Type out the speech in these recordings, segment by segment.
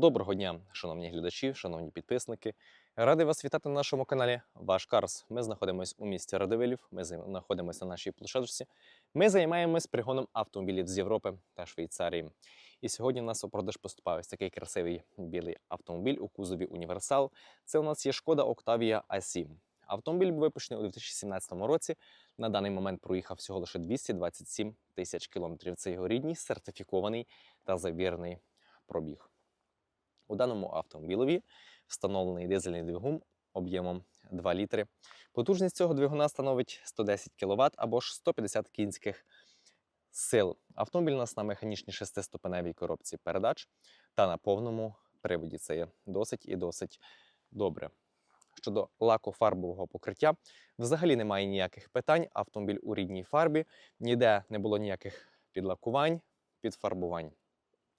Доброго дня, шановні глядачі, шановні підписники. Радий вас вітати на нашому каналі Ваш Карс. Ми знаходимося у місті Радивилів. Ми знаходимося на нашій площадці. Ми займаємось пригоном автомобілів з Європи та Швейцарії. І сьогодні в нас у продаж поступає ось такий красивий білий автомобіль у кузові Універсал. Це у нас є шкода Octavia A7. Автомобіль був випущений у 2017 році. На даний момент проїхав всього лише 227 тисяч кілометрів. Це його рідний, сертифікований та завірений пробіг. У даному автомобілові встановлений дизельний двигун об'ємом 2 літри. Потужність цього двигуна становить 110 кВт або ж 150 кінських сил. Автомобіль у нас на механічній шестиступеневій коробці передач та на повному приводі. Це є досить і досить добре. Щодо лакофарбового покриття, взагалі немає ніяких питань. Автомобіль у рідній фарбі, ніде не було ніяких підлакувань, підфарбувань.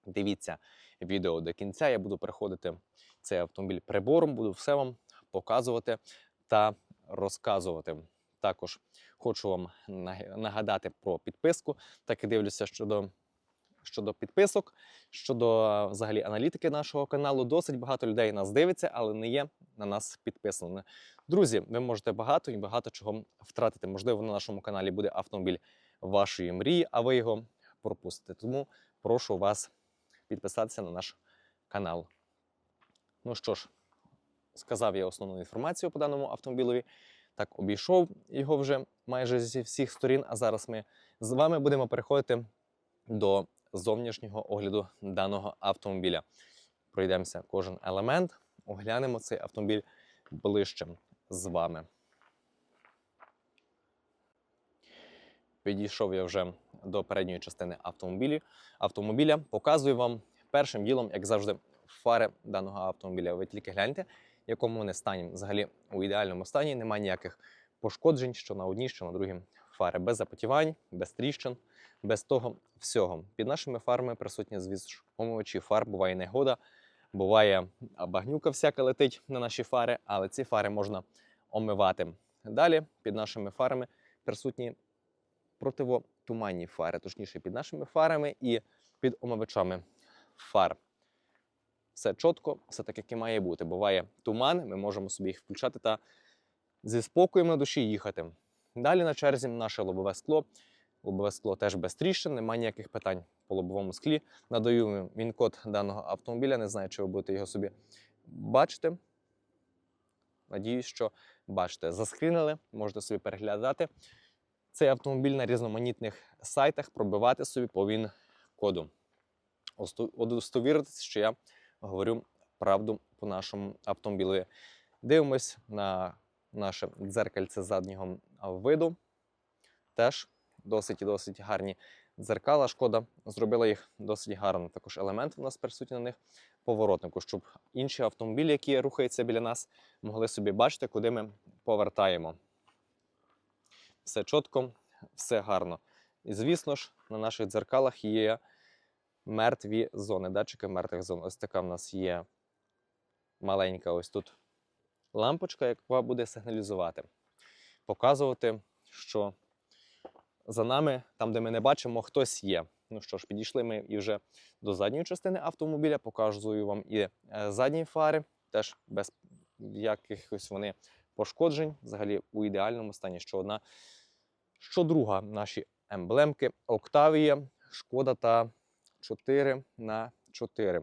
Дивіться відео до кінця. Я буду переходити цей автомобіль прибором, буду все вам показувати та розказувати. Також хочу вам нагадати про підписку. Так і дивлюся щодо, щодо підписок, щодо взагалі аналітики нашого каналу. Досить багато людей нас дивиться, але не є на нас підписані. Друзі, ви можете багато і багато чого втратити. Можливо, на нашому каналі буде автомобіль вашої мрії, а ви його пропустите. Тому прошу вас підписатися на наш канал. Ну що ж, сказав я основну інформацію по даному автомобілеві. Так, обійшов його вже майже зі всіх сторін. А зараз ми з вами будемо переходити до зовнішнього огляду даного автомобіля. Пройдемося кожен елемент, оглянемо цей автомобіль ближче з вами. Підійшов я вже до передньої частини автомобілі. автомобіля. Показую вам першим ділом, як завжди, фари даного автомобіля. Ви тільки гляньте, в якому вони стані. Взагалі у ідеальному стані немає ніяких пошкоджень, що на одній, що на другій фари. Без запотівань, без тріщин, без того всього. Під нашими фарами присутні звісно омивачі фар, буває негода, буває багнюка всяка летить на наші фари, але ці фари можна омивати. Далі під нашими фарами присутні противотуманні фари, точніше під нашими фарами і під омивачами фар. Все чітко, все так, як і має бути. Буває туман, ми можемо собі їх включати та зі спокоєм на душі їхати. Далі на черзі наше лобове скло. Лобове скло теж без тріщин, немає ніяких питань по лобовому склі. Надаю він код даного автомобіля. Не знаю, чи ви будете його собі бачити. Надіюсь, що бачите. Заскрінили, можете собі переглядати цей автомобіль на різноманітних сайтах, пробивати собі по він коду. Удостовіритися, що я говорю правду по нашому автомобілю. Дивимось на наше дзеркальце заднього виду. Теж досить і досить гарні дзеркала. Шкода зробила їх досить гарно. Також елементи у нас присутні на них поворотнику, щоб інші автомобілі, які рухаються біля нас, могли собі бачити, куди ми повертаємо. Все чітко, все гарно. І звісно ж, на наших дзеркалах є мертві зони, датчики мертвих зон. Ось така в нас є маленька ось тут лампочка, яка буде сигналізувати, показувати, що за нами, там, де ми не бачимо, хтось є. Ну що ж, підійшли ми і вже до задньої частини автомобіля. Показую вам і е, задні фари, теж без якихось вони пошкоджень, взагалі у ідеальному стані. Що одна, що друга наші емблемки Octavia, Шкода та 4 на 4.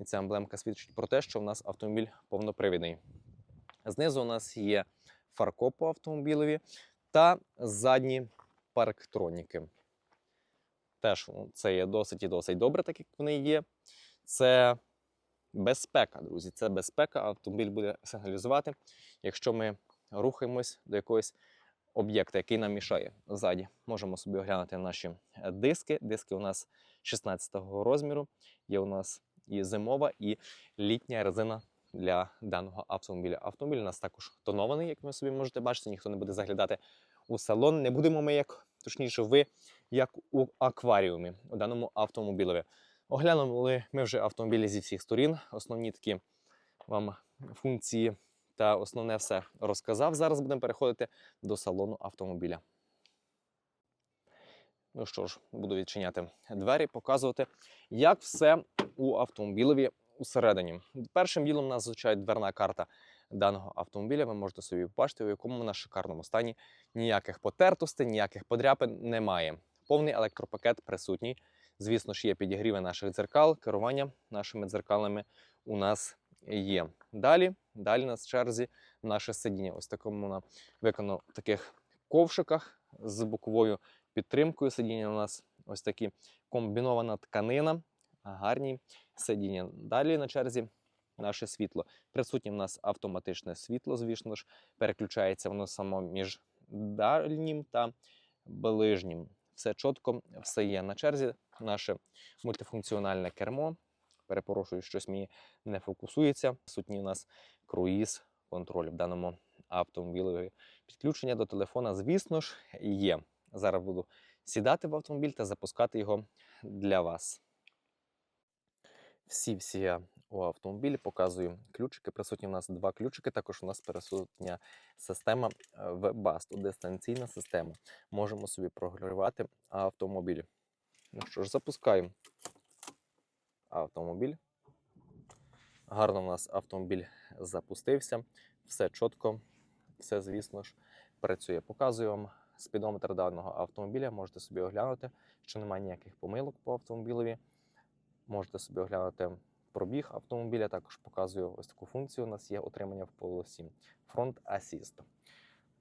І ця емблемка свідчить про те, що в нас автомобіль повнопривідний. Знизу у нас є фаркоп по автомобілеві та задні парктроніки. Теж ну, це є досить і досить добре, так як вони є. Це безпека, друзі. Це безпека. Автомобіль буде сигналізувати, якщо ми рухаємось до якогось об'єкта, який нам мішає ззаді. Можемо собі оглянути наші е, диски. Диски у нас 16-го розміру. Є у нас і зимова, і літня резина для даного автомобіля. Автомобіль у нас також тонований, як ви собі можете бачити, ніхто не буде заглядати у салон. Не будемо ми, як точніше, ви, як у акваріумі у даному автомобілеві. Оглянули ми вже автомобілі зі всіх сторін. Основні такі вам функції та основне все розказав. Зараз будемо переходити до салону автомобіля. Ну що ж, буду відчиняти двері, показувати, як все у автомобілеві усередині. Першим ділом нас звучає дверна карта даного автомобіля. Ви можете собі побачити, у якому вона шикарному стані. Ніяких потертостей, ніяких подряпин немає. Повний електропакет присутній. Звісно ж, є підігріви наших дзеркал, керування нашими дзеркалами у нас є. Далі, далі на черзі наше сидіння. Ось такому воно виконано в таких ковшиках з боковою підтримкою. Сидіння у нас ось такі комбінована тканина, гарні сидіння. Далі на черзі наше світло. Присутнє в нас автоматичне світло, звісно ж, переключається воно само між дальнім та ближнім. Все чітко, все є на черзі. Наше мультифункціональне кермо. Перепрошую, щось мені не фокусується. Присутній у нас круїз контроль в даному автомобілі. Підключення до телефона, звісно ж, є. Зараз буду сідати в автомобіль та запускати його для вас. Всі всі я у автомобілі показую ключики. Присутні у нас два ключики. Також у нас присутня система е, WebBust, дистанційна система. Можемо собі програвати автомобіль. Ну що ж, запускаємо автомобіль. Гарно у нас автомобіль запустився. Все чітко, все, звісно ж, працює. Показую вам спідометр даного автомобіля. Можете собі оглянути, що немає ніяких помилок по автомобілеві. Можете собі оглянути пробіг автомобіля. Також показую ось таку функцію. У нас є отримання в полосі Front Assist.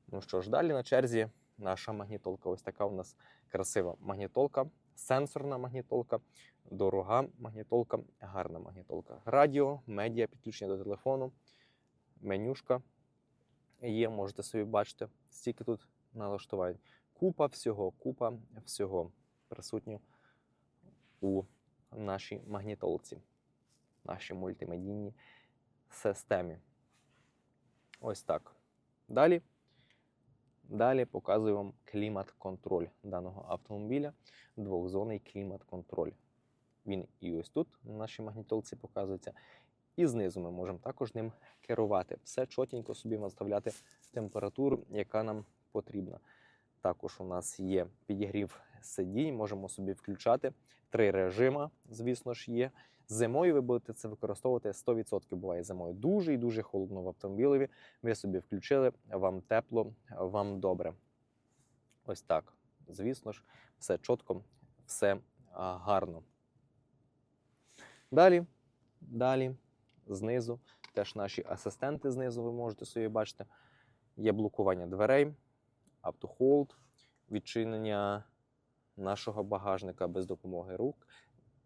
Ну що ж, далі на черзі наша магнітолка. Ось така у нас красива магнітолка, сенсорна магнітолка, дорога магнітолка, гарна магнітолка. Радіо, медіа, підключення до телефону, менюшка є, можете собі бачити, стільки тут налаштувань. Купа всього, купа всього присутньо у нашій магнітолці, нашій мультимедійній системі. Ось так. Далі. Далі показую вам клімат-контроль даного автомобіля. Двохзонний клімат-контроль. Він і ось тут на нашій магнітолці показується. І знизу ми можемо також ним керувати. Все чотенько собі наставляти температуру, яка нам потрібна. Також у нас є підігрів сидінь, можемо собі включати три режима, звісно ж, є. Зимою ви будете це використовувати 100%. Буває зимою дуже і дуже холодно в автомобілеві. Ви собі включили, вам тепло, вам добре. Ось так. Звісно ж, все чітко, все гарно. Далі, далі, знизу, теж наші асистенти знизу, ви можете собі бачити. Є блокування дверей, автохолд, відчинення нашого багажника без допомоги рук.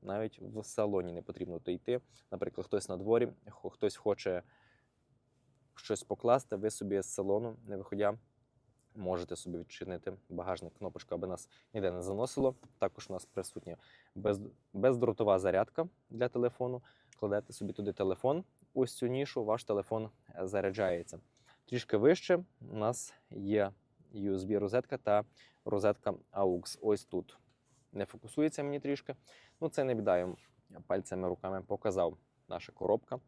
Навіть в салоні не потрібно йти. Наприклад, хтось на дворі, хтось хоче щось покласти, ви собі з салону, не виходя, можете собі відчинити багажник, кнопочку, аби нас ніде не заносило. Також у нас присутня без, бездротова зарядка для телефону. Кладете собі туди телефон, ось цю нішу, ваш телефон е, заряджається. Трішки вище у нас є USB-розетка та розетка AUX. Ось тут. Не фокусується мені трішки. Ну, це не біда, я пальцями руками показав. Наша коробка.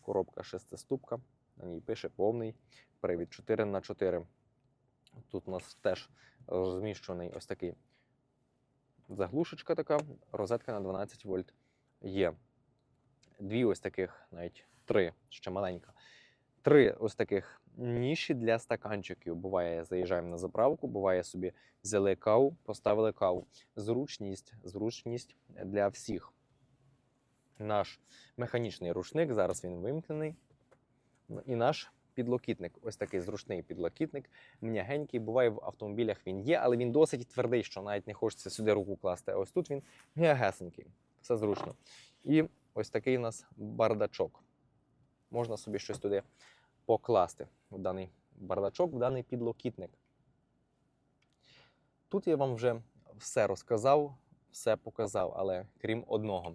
Коробка шестиступка. На ній пише повний привід 4 на 4 Тут у нас теж розміщений ось такий заглушечка така, розетка на 12 вольт. Є дві ось таких, навіть три, ще маленька. Три ось таких ніші для стаканчиків. Буває, заїжджаємо на заправку, буває собі взяли каву, поставили каву. Зручність, зручність для всіх. Наш механічний рушник, зараз він вимкнений. І наш підлокітник, ось такий зручний підлокітник, м'ягенький. Буває в автомобілях він є, але він досить твердий, що навіть не хочеться сюди руку класти. А ось тут він м'ягесенький, все зручно. І ось такий у нас бардачок. Можна собі щось туди покласти в даний бардачок, в даний підлокітник. Тут я вам вже все розказав, все показав, але крім одного.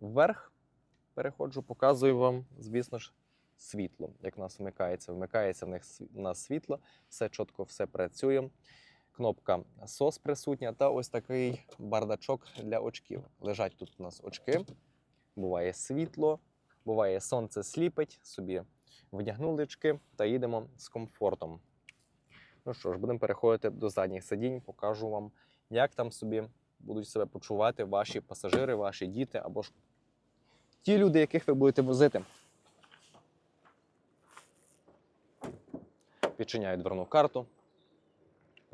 Вверх переходжу, показую вам, звісно ж, світло. Як у нас вмикається, вмикається в них у нас світло, все чітко, все працює. Кнопка SOS присутня та ось такий бардачок для очків. Лежать тут у нас очки, буває світло, буває сонце сліпить, собі вдягнули очки та їдемо з комфортом. Ну що ж, будемо переходити до задніх сидінь, покажу вам, як там собі будуть себе почувати ваші пасажири, ваші діти або ж ті люди, яких ви будете возити. Відчиняю дверну карту,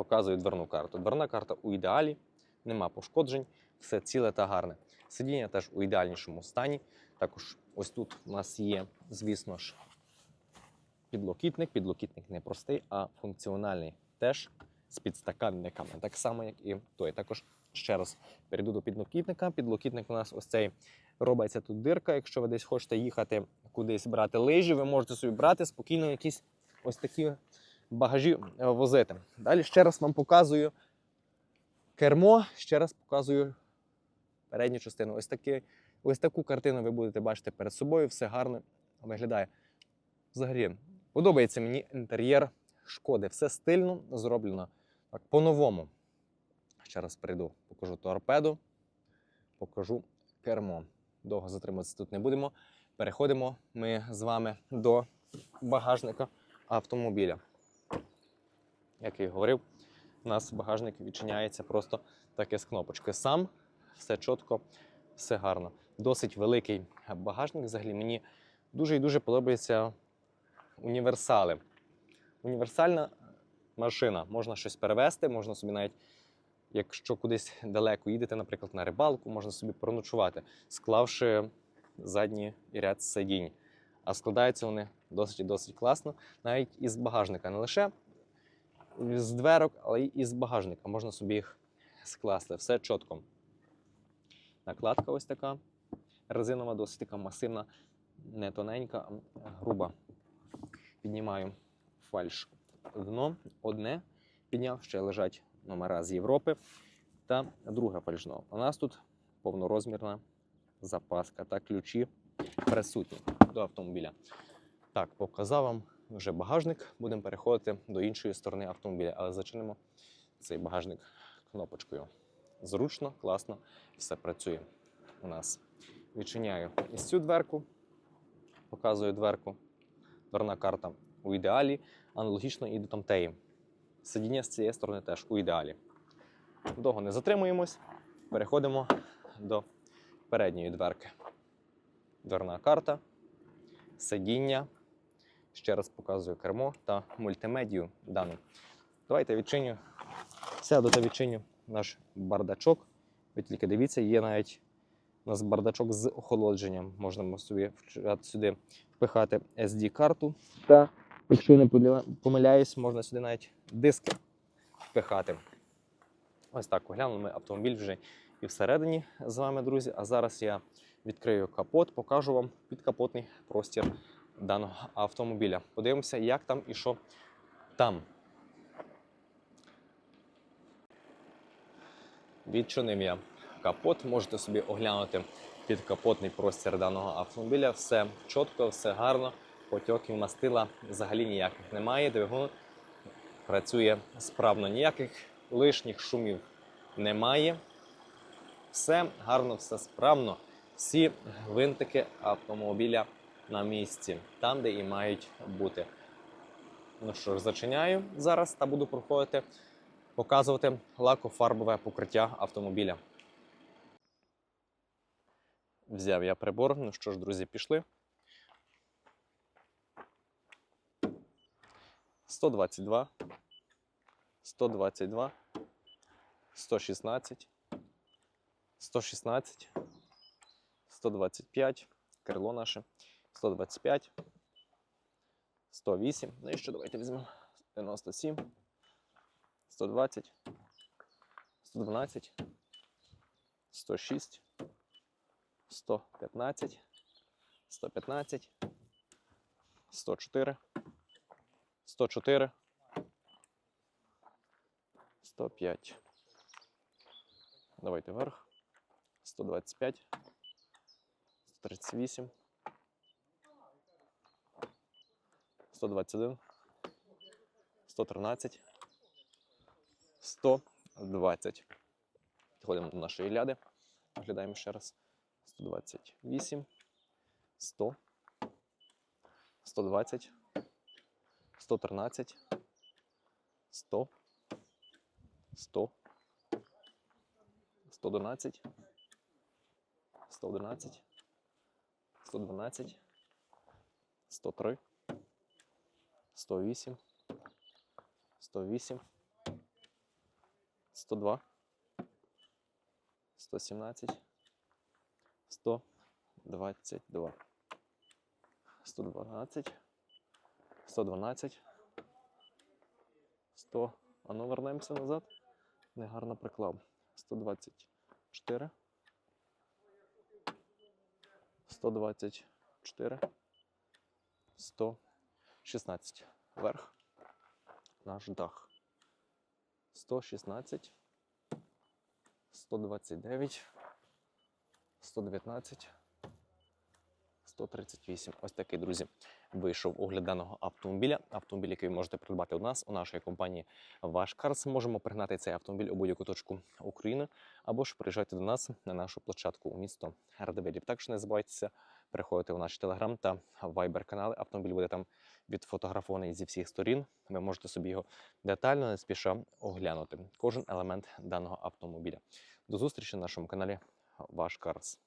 показую дверну карту. Дверна карта у ідеалі, нема пошкоджень, все ціле та гарне. Сидіння теж у ідеальнішому стані. Також ось тут у нас є, звісно ж, підлокітник. Підлокітник не простий, а функціональний. Теж з підстаканниками, так само, як і той. Також ще раз перейду до підлокітника. Підлокітник у нас ось цей робиться тут дирка. Якщо ви десь хочете їхати кудись брати лижі, ви можете собі брати спокійно якісь ось такі багажі е, возити. Далі ще раз вам показую кермо, ще раз показую передню частину. Ось, такі, ось таку картину ви будете бачити перед собою. Все гарно виглядає. Взагалі, подобається мені інтер'єр шкоди. Все стильно зроблено так, по-новому. Ще раз прийду, покажу торпеду, покажу кермо. Довго затримуватися тут не будемо. Переходимо ми з вами до багажника автомобіля. Як я і говорив, у нас багажник відчиняється просто таке з кнопочки. Сам все чітко, все гарно. Досить великий багажник. Взагалі мені дуже і дуже подобаються універсали. Універсальна машина. Можна щось перевезти, можна собі навіть, якщо кудись далеко їдете, наприклад, на рибалку, можна собі проночувати, склавши задній ряд сидінь. А складаються вони досить і досить класно, навіть із багажника. Не лише з дверок, але й із багажника. Можна собі їх скласти. Все чітко. Накладка ось така резинова, досить така масивна, не тоненька, груба. Піднімаю фальш дно одне, підняв, ще лежать номера з Європи. Та друге фальшно. У нас тут повнорозмірна запаска та ключі присутні до автомобіля. Так, показав вам вже багажник. Будемо переходити до іншої сторони автомобіля, але зачинимо цей багажник кнопочкою. Зручно, класно, все працює у нас. Відчиняю із цю дверку, показую дверку. Дверна карта у ідеалі, аналогічно і до тамтеї. Сидіння з цієї сторони теж у ідеалі. Довго не затримуємось, переходимо до передньої дверки. Дверна карта, сидіння. Ще раз показую кермо та мультимедію дану. Давайте відчиню. Сяду та відчиню наш бардачок. Ви тільки дивіться, є навіть у нас бардачок з охолодженням. Можна собі сюди впихати SD-карту. Та, якщо не помиляюсь, можна сюди навіть диски впихати. Ось так оглянули ми автомобіль вже і всередині з вами, друзі. А зараз я відкрию капот, покажу вам підкапотний простір даного автомобіля. Подивимося, як там і що там. Відчинив я капот, можете собі оглянути підкапотний простір даного автомобіля. Все чітко, все гарно, потьоків мастила взагалі ніяких немає. Двигун працює справно, ніяких лишніх шумів немає. Все гарно, все справно. Всі гвинтики автомобіля на місці, там, де і мають бути. Ну що ж, зачиняю зараз та буду проходити, показувати лакофарбове покриття автомобіля. Взяв я прибор. Ну що ж, друзі, пішли. 122, 122, 116, 116, 125, крило наше, 125, 108. Ну і що давайте візьмемо 97, 120, 112, 106, 115, 115, 104, 104, 105. Давайте вверх. 125, 138, 121, 113, 120. Підходимо до нашої ляди. Оглядаємо ще раз. 128, 100, 120, 113, 100, 100, 111, 111, 112, 103, 108, 108, 102, 117, 122, 112, 112, 100. А ну вернемося назад. Негарно приклав. 124. 124. 116. Вверх. Наш дах. 116. 129. 119. 138. Ось такий, друзі, вийшов огляд даного автомобіля. Автомобіль, який ви можете придбати у нас, у нашої компанії Ваш Карс. Можемо пригнати цей автомобіль у будь-яку точку України, або ж приїжджайте до нас на нашу площадку у місто Радивилів. Також не забувайтеся переходити в наш телеграм та вайбер канали. Автомобіль буде там відфотографований зі всіх сторін. Ви можете собі його детально, не спіша оглянути. Кожен елемент даного автомобіля. До зустрічі на нашому каналі Ваш Карс.